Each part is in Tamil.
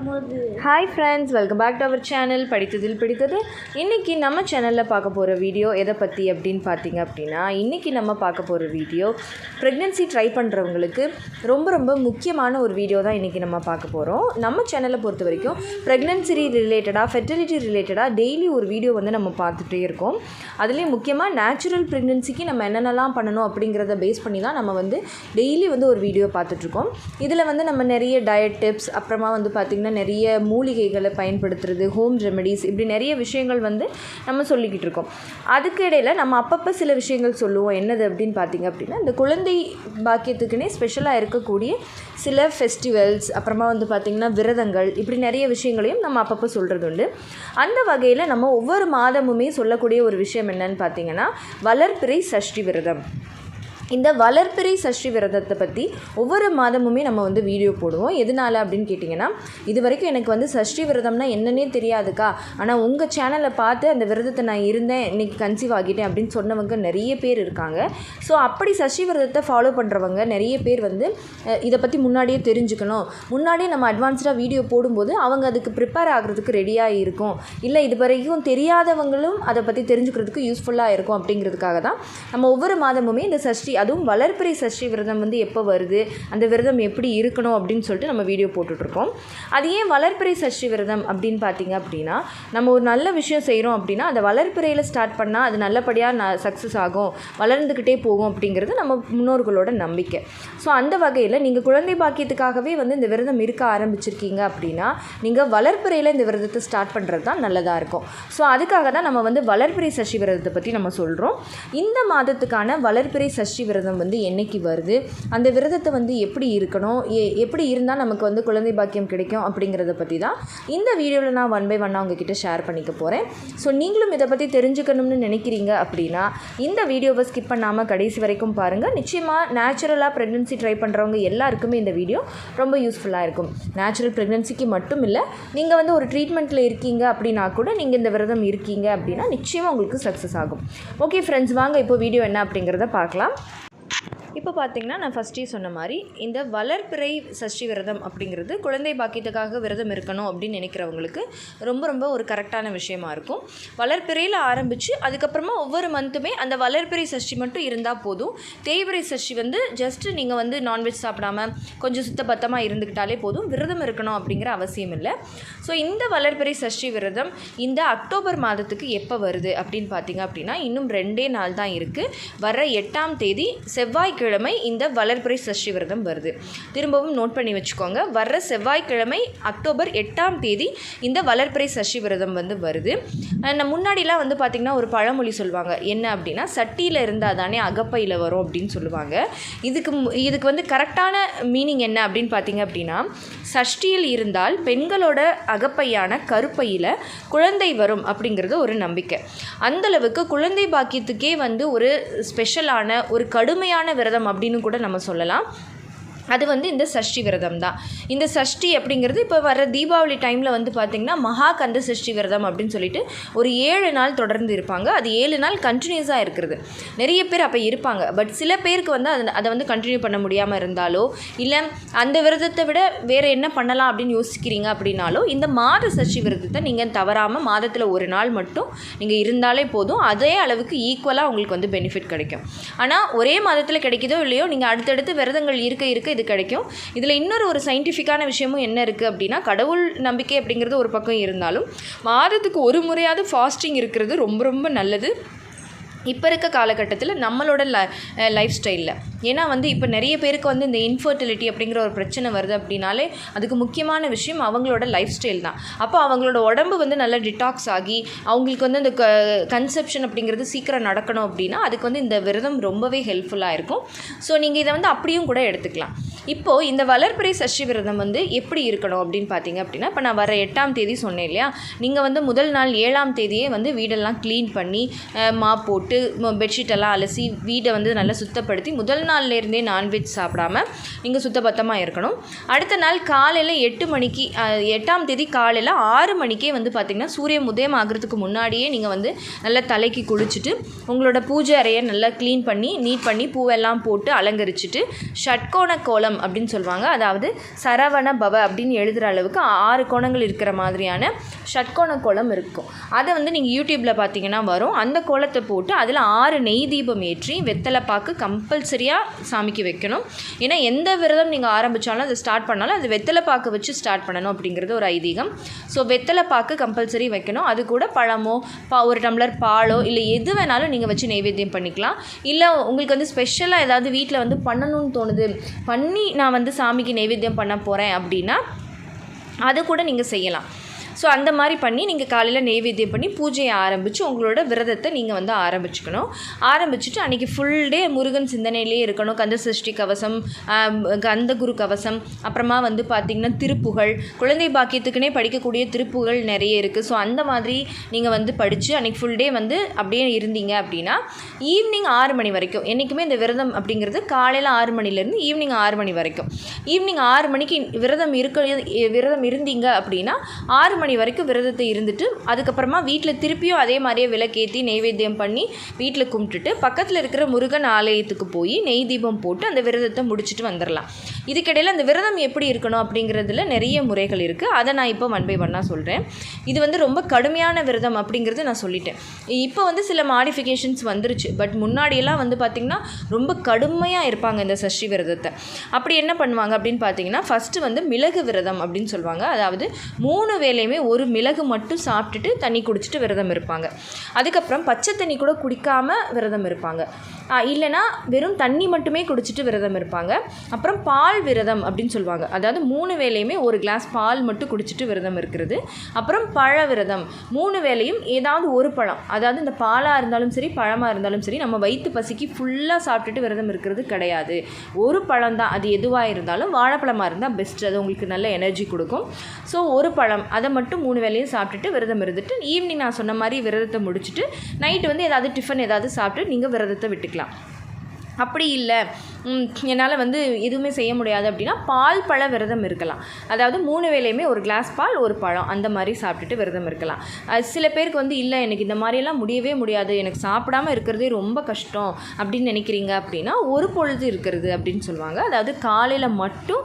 Hi friends welcome back to our channel படித்ததில் பிடித்தது. இன்றைக்கி நம்ம சேனலில் பார்க்க போகிற வீடியோ எதை பற்றி அப்படின்னு பார்த்தீங்க அப்படின்னா இன்றைக்கி நம்ம பார்க்க போகிற வீடியோ ப்ரெக்னென்சி ட்ரை பண்ணுறவங்களுக்கு ரொம்ப ரொம்ப முக்கியமான ஒரு வீடியோ தான் இன்றைக்கி நம்ம பார்க்க போகிறோம் நம்ம சேனலை பொறுத்த வரைக்கும் ப்ரெக்னென்சி ரிலேட்டடாக ஃபெர்டிலிட்டி ரிலேட்டடாக டெய்லி ஒரு வீடியோ வந்து நம்ம பார்த்துட்டே இருக்கோம். அதுலேயும் முக்கியமாக நேச்சுரல் ப்ரெக்னென்சிக்கு நம்ம என்னென்னலாம் பண்ணணும் அப்படிங்கிறத பேஸ் பண்ணி தான் நம்ம வந்து டெய்லி வந்து ஒரு வீடியோ பார்த்துட்ருக்கோம் இதில் வந்து நம்ம நிறைய டயட் டிப்ஸ் அப்புறமா வந்து பார்த்திங்கன்னா நிறைய மூலிகைகளை பயன்படுத்துறது ஹோம் ரெமெடிஸ் இப்படி நிறைய விஷயங்கள் வந்து நம்ம சொல்லிக்கிட்டு இருக்கோம். அதுக்கு இடையில் நம்ம அப்பப்போ சில விஷயங்கள் சொல்லுவோம். என்னது அப்படின்னு பார்த்தீங்க அப்படின்னா இந்த குழந்தை பாக்கியத்துக்குன்னே ஸ்பெஷலாக இருக்கக்கூடிய சில ஃபெஸ்டிவல்ஸ் அப்புறமா வந்து பார்த்திங்கன்னா விரதங்கள் இப்படி நிறைய விஷயங்களையும் நம்ம அப்பப்போ சொல்கிறது உண்டு அந்த வகையில் நம்ம ஒவ்வொரு மாதமுமே சொல்லக்கூடிய ஒரு விஷயம் என்னன்னு பார்த்தீங்கன்னா வளர்ப்பிறை சஷ்டி விரதம். இந்த வளர்பிறை சஷ்டி விரதத்தை பற்றி ஒவ்வொரு மாதமுமே நம்ம வந்து வீடியோ போடுவோம். எதனால் அப்படின்னு கேட்டிங்கன்னா இது வரைக்கும் எனக்கு வந்து சஷ்டி விரதம்னா என்னன்னே தெரியாதுக்கா. ஆனால் உங்கள் சேனலை பார்த்து அந்த விரதத்தை நான் இருந்தேன் இன்றைக்கி கன்சீவ் ஆகிட்டேன் அப்படின்னு சொன்னவங்க நிறைய பேர் இருக்காங்க. ஸோ அப்படி சஷ்டி விரதத்தை ஃபாலோ பண்ணுறவங்க நிறைய பேர் வந்து இதை பற்றி முன்னாடியே தெரிஞ்சுக்கணும். முன்னாடியே நம்ம அட்வான்ஸ்டாக வீடியோ போடும்போது அவங்க அதுக்கு ப்ரிப்பேர் ஆகிறதுக்கு ரெடியாக இருக்கும். இல்லை இது வரைக்கும் தெரியாதவங்களும் அதை பற்றி தெரிஞ்சுக்கிறதுக்கு யூஸ்ஃபுல்லாக இருக்கும் அப்படிங்கிறதுக்காக தான் நம்ம ஒவ்வொரு மாதமுமே இந்த சஷ்டி அதுவும் வளர்ப்பிறை சஷ்டி விரதம் வந்து எப்போ வருது? அந்த விரதம் எப்படி இருக்கணும் அப்படின்னு சொல்லிட்டு நம்ம வீடியோ போட்டுட்ருக்கோம். அது ஏன் வளர்பிறை சஷ்டி விரதம் அப்படின்னு பார்த்தீங்க அப்படின்னா நம்ம ஒரு நல்ல விஷயம் செய்கிறோம் அப்படின்னா அதை வளர்பிறையில் ஸ்டார்ட் பண்ணால் அது நல்லபடியாக ந சக்ஸஸ் ஆகும். வளர்ந்துக்கிட்டே போகும் அப்படிங்கிறது நம்ம முன்னோர்களோட நம்பிக்கை. ஸோ அந்த வகையில் நீங்கள் குழந்தை பாக்கியத்துக்காகவே வந்து இந்த விரதம் இருக்க ஆரம்பிச்சிருக்கீங்க அப்படின்னா நீங்கள் வளர்பிறையில் இந்த விரதத்தை ஸ்டார்ட் பண்ணுறது தான் நல்லதாக இருக்கும். ஸோ அதுக்காக தான் நம்ம வந்து வளர்பிறை சஷ்டி விரதத்தை பற்றி நம்ம சொல்கிறோம் இந்த மாதத்துக்கான வளர்ப்பிறை சஷ்டி விரதம் வந்து என்னைக்கு வருது? அந்த விரதத்தை வந்து எப்படி இருக்கணும்? எ- எப்படி இருந்தால் நமக்கு வந்து குழந்தை பாக்கியம் கிடைக்கும் அப்படிங்கிறத பற்றி தான் இந்த வீடியோவில் நான் ஒன் பை ஒன்னாக உங்ககிட்ட ஷேர் பண்ணிக்க போகிறேன் ஸோ நீங்களும் இதை பற்றி தெரிஞ்சுக்கணும்னு நினைக்கிறீங்க அப்படின்னா இந்த வீடியோவை ஸ்கிப் பண்ணாமல் கடைசி வரைக்கும் பாருங்கள் நிச்சயமாக நேச்சுரலாக ப்ரெக்னென்சி ட்ரை பண்ணுறவங்க எல்லாருக்குமே இந்த வீடியோ ரொம்ப யூஸ்ஃபுல்லாக இருக்கும். நேச்சுரல் ப்ரெக்னென்சிக்கு மட்டும் இல்லை நீங்கள் வந்து ஒரு ட்ரீட்மெண்ட்டில் இருக்கீங்க அப்படின்னா கூட நீங்கள் இந்த விரதம் இருக்கீங்க அப்படின்னா நிச்சயமாக உங்களுக்கு சக்ஸஸ் ஆகும். ஓகே ஃப்ரெண்ட்ஸ் வாங்க இப்போ வீடியோ என்ன அப்படிங்கிறத பார்க்கலாம். இப்போ பார்த்தீங்கன்னா நான் ஃபஸ்ட்டே சொன்ன மாதிரி இந்த வளர்பிறை சஷ்டி விரதம் அப்படிங்கிறது குழந்தை பாக்கியத்துக்காக விரதம் இருக்கணும் அப்படின்னு நினைக்கிறவங்களுக்கு ரொம்ப ரொம்ப ஒரு கரெக்டான விஷயமா இருக்கும். வளர்பிறையில் ஆரம்பித்து அதுக்கப்புறமா ஒவ்வொரு மந்த்துமே அந்த வளர்பிறை சஷ்டி மட்டும் இருந்தால் போதும். தேய்பிறை சஷ்டி வந்து ஜஸ்ட்டு நீங்கள் வந்து நான்வெஜ் சாப்பிடாம கொஞ்சம் சுத்தபத்தமாக இருந்துக்கிட்டாலே போதும். விரதம் இருக்கணும் அப்படிங்கிற அவசியம் இல்லை. ஸோ இந்த வளர்பிறை சஷ்டி விரதம் இந்த அக்டோபர் மாதத்துக்கு எப்போ வருது அப்படின்னு பார்த்தீங்க அப்படின்னா இன்னும் ரெண்டே நாள் தான் இருக்குது வர எட்டாம் தேதி செவ்வாய்க்கிழமை இந்த வளர்ப்புரை சஷ்டி விரதம் வருது. திரும்பவும் நோட் பண்ணி வச்சுக்கோங்க. வர்ற செவ்வாய்க்கிழமை அக்டோபர் எட்டாம் தேதி இந்த வளர்பிறை சஷ்டி விரதம் வந்து வருது. முன்னாடிலாம் வந்து பார்த்திங்கன்னா ஒரு பழமொழி சொல்லுவாங்க. என்ன அப்படின்னா சட்டியில் இருந்தால் தானே அகப்பையில் வரும் அப்படின்னு சொல்லுவாங்க. இதுக்கு இதுக்கு வந்து கரெக்டான மீனிங் என்ன அப்படின்னு பார்த்தீங்க அப்படின்னா சஷ்டியில் இருந்தால் பெண்களோட அகப்பையான கருப்பையில் குழந்தை வரும் அப்படிங்கிறது ஒரு நம்பிக்கை. அந்தளவுக்கு குழந்தை பாக்கியத்துக்கே வந்து ஒரு ஸ்பெஷலான ஒரு கடுமையான விரதம் அப்படின்னு கூட நம்ம சொல்லலாம். அது வந்து இந்த சஷ்டி விரதம் தான். இந்த சஷ்டி அப்படிங்கிறது இப்போ வர தீபாவளி டைமில் வந்து பார்த்திங்கன்னா மகா கந்த சஷ்டி விரதம் அப்படின்னு சொல்லிட்டு ஒரு ஏழு நாள் தொடர்ந்து இருப்பாங்க. அது ஏழு நாள் கண்டினியூஸாக இருக்கிறது. நிறைய பேர் அப்போ இருப்பாங்க. பட் சில பேருக்கு வந்து அதை அதை வந்து கண்டினியூ பண்ண முடியாமல் இருந்தாலோ இல்லை அந்த விரதத்தை விட வேறு என்ன பண்ணலாம் அப்படின்னு யோசிக்கிறீங்க அப்படின்னாலோ இந்த மாத சஷ்டி விரதத்தை நீங்கள் தவறாமல் மாதத்தில் ஒரு நாள் மட்டும் நீங்கள் இருந்தாலே போதும். அதே அளவுக்கு ஈக்குவலாக உங்களுக்கு வந்து பெனிஃபிட் கிடைக்கும். ஆனால் ஒரே மாதத்தில் கிடைக்குதோ இல்லையோ நீங்கள் அடுத்தடுத்து விரதங்கள் இருக்க இருக்க இது கிடைக்கும். இதில் இன்னொரு ஒரு சயின்டிஃபிக்கான விஷயமும் என்ன இருக்குது அப்படின்னா கடவுள் நம்பிக்கை அப்படிங்கிறது ஒரு பக்கம் இருந்தாலும் மாதத்துக்கு ஒரு முறையாவது ஃபாஸ்டிங் இருக்கிறது ரொம்ப ரொம்ப நல்லது. இப்போ இருக்க காலகட்டத்தில் நம்மளோட ல லைஃப் ஸ்டைலில் ஏன்னா வந்து இப்போ நிறைய பேருக்கு வந்து இந்த இன்ஃபர்டிலிட்டி அப்படிங்கிற ஒரு பிரச்சனை வருது அப்படின்னாலே அதுக்கு முக்கியமான விஷயம் அவங்களோட லைஃப் ஸ்டைல் தான். அப்போ அவங்களோட உடம்பு வந்து நல்லா டிடாக்ஸ் ஆகி அவங்களுக்கு வந்து இந்த கன்செப்ஷன் அப்படிங்கிறது சீக்கிரம் நடக்கணும் அப்படின்னா அதுக்கு வந்து இந்த விரதம் ரொம்பவே ஹெல்ப்ஃபுல்லாக இருக்கும். ஸோ நீங்கள் இதை வந்து அப்படியும் கூட எடுத்துக்கலாம். இப்போது இந்த வளர்பிறை சஷ்டி விரதம் வந்து எப்படி இருக்கணும் அப்படின்னு பார்த்தீங்க அப்படின்னா இப்போ நான் வர எட்டாம் தேதி சொன்னேன் இல்லையா? நீங்கள் வந்து முதல் நாள் ஏழாம் தேதியே வந்து வீடெல்லாம் க்ளீன் பண்ணி மா போட்டு போட்டு பெட்ஷீட் எல்லாம் அலசி வீடை வந்து நல்லா சுத்தப்படுத்தி முதல் நாள்லேருந்தே நான்வெஜ் சாப்பிடாம நீங்கள் சுத்தபத்தமாக இருக்கணும். அடுத்த நாள் காலையில் எட்டு மணிக்கு எட்டாம் தேதி காலையில் ஆறு மணிக்கே வந்து பார்த்திங்கன்னா சூரியன் உதயம் ஆகிறதுக்கு முன்னாடியே நீங்கள் வந்து நல்லா தலைக்கு குளிச்சுட்டு உங்களோட பூஜை அறையை நல்லா க்ளீன் பண்ணி நீட் பண்ணி பூவெல்லாம் போட்டு அலங்கரிச்சுட்டு ஷட்கோண கோலம் கோலம் அப்படின்னு சொல்லுவாங்க. அதாவது சரவண பவ அப்படின்னு எழுதுகிற அளவுக்கு ஆறு கோணங்கள் இருக்கிற மாதிரியான ஷட்கோண கோலம் இருக்கும். அதை வந்து நீங்கள் யூடியூப்பில் பார்த்தீங்கன்னா வரும். அந்த கோலத்தை போட்டு அதில் ஆறு நெய் தீபம் ஏற்றி வெத்தலை பாக்கு கம்பல்சரியாக சாமிக்கு வைக்கணும். ஏன்னா எந்த விரதம் நீங்கள் ஆரம்பித்தாலும் அதை ஸ்டார்ட் பண்ணாலும் அது வெத்தலை பாக்கு வச்சு ஸ்டார்ட் பண்ணணும் அப்படிங்கிறது ஒரு ஐதீகம். ஸோ வெத்தலை பாக்கு கம்பல்சரி வைக்கணும். அது கூட பழமோ பா ஒரு டம்ளர் பாலோ இல்லை எது வேணாலும் நீங்கள் வச்சு நைவேத்தியம் பண்ணிக்கலாம். இல்லை உங்களுக்கு வந்து ஸ்பெஷலாக ஏதாவது வீட்டில் வந்து பண்ணணும்னு தோணுது பண்ணி நான் வந்து சாமிக்கு நைவேத்தியம் பண்ண போகிறேன் அப்படின்னா அது கூட நீங்கள் செய்யலாம். ஸோ அந்த மாதிரி பண்ணி நீங்கள் காலையில் நெய்வேத்தியம் பண்ணி பூஜையை ஆரம்பித்து உங்களோட விரதத்தை நீங்கள் வந்து ஆரம்பிச்சுக்கணும். ஆரம்பிச்சுட்டு அன்றைக்கி ஃபுல் டே முருகன் சிந்தனையிலே இருக்கணும். கந்த சஷ்டி கவசம் கந்த குரு கவசம் அப்புறமா வந்து பார்த்திங்கன்னா திருப்புகழ் குழந்தை பாக்கியத்துக்குனே படிக்கக்கூடிய திருப்புகழ் நிறைய இருக்குது ஸோ அந்த மாதிரி நீங்கள் வந்து படித்து அன்றைக்கி ஃபுல் டே வந்து அப்படியே இருந்தீங்க அப்படின்னா ஈவினிங் ஆறு மணி வரைக்கும் என்றைக்குமே இந்த விரதம் அப்படிங்கிறது காலையில் ஆறு மணிலேருந்து ஈவினிங் ஆறு மணி வரைக்கும். ஈவினிங் ஆறு மணிக்கு விரதம் இருக்க விரதம் இருந்தீங்க அப்படின்னா ஆறு மணி வரைக்கும் விரதத்தை இருந்துட்டு அதுக்கப்புறமா வீட்டில் திருப்பியும் அதே மாதிரியே விளக்கேற்றி நெய்வேத்தியம் பண்ணி வீட்டில் கும்பிட்டுட்டு பக்கத்தில் இருக்கிற முருகன் ஆலயத்துக்கு போய் நெய் தீபம் போட்டு அந்த விரதத்தை முடிச்சுட்டு வந்துடலாம் இதுக்கிடையில் அந்த விரதம் எப்படி இருக்கணும் அப்படிங்கிறதுல நிறைய முறைகள் இருக்குது அதை நான் இப்போ ஒன் பை ஒன்னாக சொல்கிறேன் இது வந்து ரொம்ப கடுமையான விரதம் அப்படிங்கிறது நான் சொல்லிட்டேன். இப்போ வந்து சில மாடிஃபிகேஷன்ஸ் வந்துருச்சு. பட் முன்னாடியெல்லாம் வந்து பார்த்திங்கன்னா ரொம்ப கடுமையாக இருப்பாங்க இந்த சஷ்டி விரதத்தை. அப்படி என்ன பண்ணுவாங்க அப்படின்னு பார்த்தீங்கன்னா ஃபஸ்ட்டு வந்து மிளகு விரதம் அப்படின்னு சொல்லுவாங்க. அதாவது மூணு வேலையுமே ஒரு மிளகு மட்டும் சாப்பிட்டுட்டு தண்ணி குடிச்சிட்டு விரதம் இருப்பாங்க. அதுக்கப்புறம் பச்சை தண்ணி கூட குடிக்காமல் விரதம் இருப்பாங்க. இல்லைனா இல்லைன்னா வெறும் தண்ணி மட்டுமே குடிச்சிட்டு விரதம் இருப்பாங்க. அப்புறம் பால் விரதம் அப்படின்னு சொல்லுவாங்க. அதாவது மூணு வேலையுமே ஒரு கிளாஸ் பால் மட்டும் குடிச்சிட்டு விரதம் இருக்கிறது. அப்புறம் பழ விரதம். மூணு வேலையும் ஏதாவது ஒரு பழம். அதாவது இந்த பாலாக இருந்தாலும் சரி பழமாக இருந்தாலும் சரி நம்ம வயிற்று பசிக்கு ஃபுல்லாக சாப்பிட்டுட்டு விரதம் இருக்கிறது கிடையாது. ஒரு பழம் தான். அது எதுவாக இருந்தாலும் வாழைப்பழமாக இருந்தால் பெஸ்ட் அது உங்களுக்கு நல்ல எனர்ஜி கொடுக்கும். ஸோ ஒரு பழம். அதை மட்டும் மூணு வேலையும் சாப்பிட்டுட்டு விரதம் இருந்துட்டு ஈவினிங் நான் சொன்ன மாதிரி விரதத்தை முடிச்சுட்டு நைட்டு வந்து ஏதாவது டிஃபன் ஏதாவது சாப்பிட்டு நீங்கள் விரதத்தை விட்டுக்கலாம். பார்க்கலாம் அப்படி இல்லை. என்னால் வந்து எதுவுமே செய்ய முடியாது அப்படின்னா பால் பழ விரதம் இருக்கலாம். அதாவது மூணு வேலையுமே ஒரு கிளாஸ் பால் ஒரு பழம் அந்த மாதிரி சாப்பிட்டுட்டு விரதம் இருக்கலாம். சில பேருக்கு வந்து இல்லை எனக்கு இந்த மாதிரியெல்லாம் முடியவே முடியாது எனக்கு சாப்பிடாம இருக்கிறதே ரொம்ப கஷ்டம் அப்படின்னு நினைக்கிறீங்க அப்படின்னா ஒரு பொழுது இருக்கிறது அப்படின்னு சொல்லுவாங்க. அதாவது காலையில் மட்டும்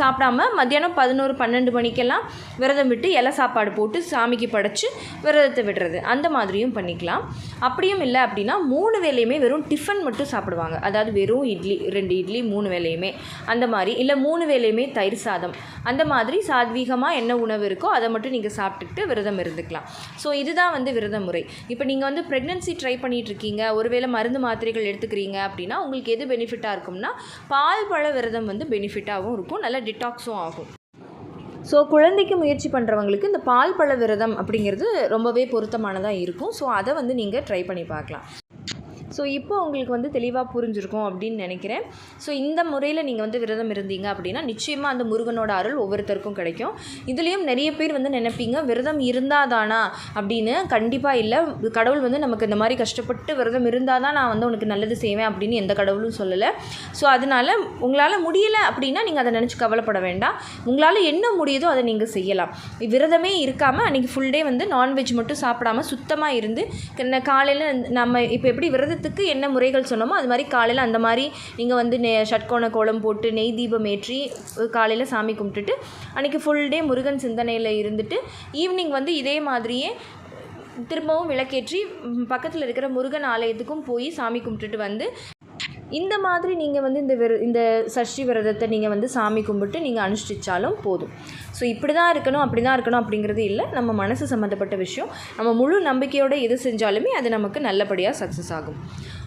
சாப்பிடாம மத்தியானம் பதினோரு பன்னெண்டு மணிக்கெல்லாம் விரதம் விட்டு இலை சாப்பாடு போட்டு சாமிக்கு படைச்சு விரதத்தை விடுறது. அந்த மாதிரியும் பண்ணிக்கலாம். அப்படியும் இல்லை அப்படின்னா மூணு வேலையுமே வெறும் டிஃபன் மட்டும் சாப்பிடுவாங்க. அதாவது வெறும் இட்லி ரெண்டு இட்லி மூணு வேலையுமே அந்த மாதிரி. இல்லை மூணு வேலையுமே தயிர் சாதம். அந்த மாதிரி சாத்வீகமாக என்ன உணவு இருக்கோ அதை மட்டும் நீங்கள் சாப்பிட்டுக்கிட்டு விரதம் இருந்துக்கலாம். ஸோ இதுதான் வந்து விரத முறை இப்போ நீங்கள் வந்து ப்ரெக்னென்சி ட்ரை பண்ணிகிட்டு இருக்கீங்க ஒருவேளை மருந்து மாத்திரைகள் எடுத்துக்கிறீங்க அப்படின்னா உங்களுக்கு எது பெனிஃபிட்டாக இருக்கும்னா பால் பழ விரதம் வந்து பெனிஃபிட்டாகவும் இருக்கும். நல்ல டிடாக்ஸும் ஆகும். ஸோ குழந்தைக்கு முயற்சி பண்ணுறவங்களுக்கு இந்த பால் பழ விரதம் அப்படிங்கிறது ரொம்பவே பொருத்தமானதாக இருக்கும். ஸோ அதை வந்து நீங்கள் ட்ரை பண்ணி பார்க்கலாம். ஸோ இப்போ உங்களுக்கு வந்து தெளிவாக புரிஞ்சிருக்கும் அப்படின்னு நினைக்கிறேன். ஸோ இந்த முறையில் நீங்கள் வந்து விரதம் இருந்தீங்க அப்படின்னா நிச்சயமாக அந்த முருகனோட அருள் ஒவ்வொருத்தருக்கும் கிடைக்கும். இதுலேயும் நிறைய பேர் வந்து நினைப்பீங்க விரதம் இருந்தால் தானா அப்படின்னு. கண்டிப்பாக இல்லை. கடவுள் வந்து நமக்கு இந்த மாதிரி கஷ்டப்பட்டு விரதம் இருந்தால் தான் நான் வந்து உனக்கு நல்லது செய்வேன் அப்படின்னு எந்த கடவுளும் சொல்லலை. ஸோ அதனால் உங்களால் முடியலை அப்படின்னா நீங்கள் அதை நினச்சி கவலைப்பட வேண்டாம். உங்களால் என்ன முடியுதோ அதை நீங்கள் செய்யலாம். விரதமே இருக்காமல் அன்றைக்கி ஃபுல் டே வந்து நான்வெஜ் மட்டும் சாப்பிடாம சுத்தமாக இருந்து காலையில் நம்ம இப்போ எப்படி விரதத்துக்கு என்ன முறைகள் சொன்னோமோ அது மாதிரி காலையில் அந்த மாதிரி நீங்கள் வந்து நெ ஷட்கோண கோலம் போட்டு நெய் தீபம் ஏற்றி காலையில் சாமி கும்பிட்டுட்டு அன்றைக்கி ஃபுல் டே முருகன் சிந்தனையில் இருந்துட்டு ஈவினிங் வந்து இதே மாதிரியே திரும்பவும் விளக்கேற்றி பக்கத்தில் இருக்கிற முருகன் ஆலயத்துக்கும் போய் சாமி கும்பிட்டுட்டு வந்து இந்த மாதிரி நீங்கள் வந்து இந்த விர இந்த சஷ்டி விரதத்தை நீங்கள் வந்து சாமி கும்பிட்டு நீங்கள் அனுஷ்டிச்சாலும் போதும். ஸோ இப்படி தான் இருக்கணும் அப்படி தான் இருக்கணும் அப்படிங்கிறது இல்லை. நம்ம மனசு சம்மந்தப்பட்ட விஷயம். நம்ம முழு நம்பிக்கையோடு எது செஞ்சாலுமே அது நமக்கு நல்லபடியாக சக்ஸஸ் ஆகும்.